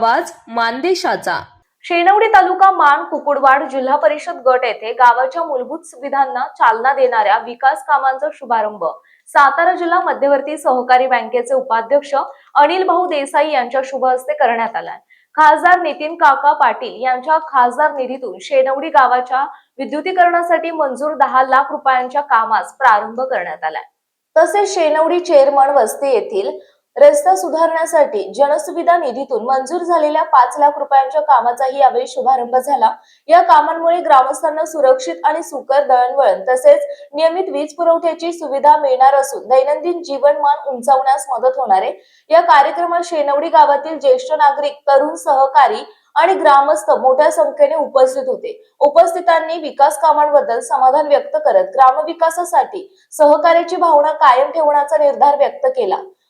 आवाज मानदेशाचा. शेनवडी तालुका मान कुकुडवाड जिल्हा परिषद गट येथे गावाच्या मूलभूत सुविधांना चालना देणाऱ्या विकास कामांचा शुभारंभ. सातारा जिल्हा मध्यवर्ती सहकारी बँकेचे उपाध्यक्ष अनिल भाऊ देसाई यांच्या शुभ हस्ते करण्यात आलाय. खासदार नितीन काका पाटील यांच्या खासदार निधीतून शेनवडी गावाच्या विद्युतीकरणासाठी मंजूर दहा लाख रुपयांच्या कामास प्रारंभ करण्यात आलाय. तसेच शेनवडी चेअरमन वस्ती येथील रस्ता सुधारण्यासाठी जनसुविधा निधीतून मंजूर झालेल्या पाच लाख रुपयांच्या कामाचाही यावेळी शुभारंभ झाला. या कामांमुळे ग्रामस्थांना सुरक्षित आणि सुकर दळणवळण तसेच नियमित वीज पुरवठ्याची सुविधा मिळणार असून दैनंदिन जीवनमान उंचावण्यास मदत होणार आहे. या कार्यक्रमात शेनवडी गावातील ज्येष्ठ नागरिक तरुण सहकारी आणि ग्रामस्थ मोठ्या संख्येने उपस्थित होते. उपस्थितांनी विकास कामांबद्दल समाधान व्यक्त करत ग्रामविकासासाठी सहकार्याची भावना कायम ठेवण्याचा निर्धार व्यक्त केला.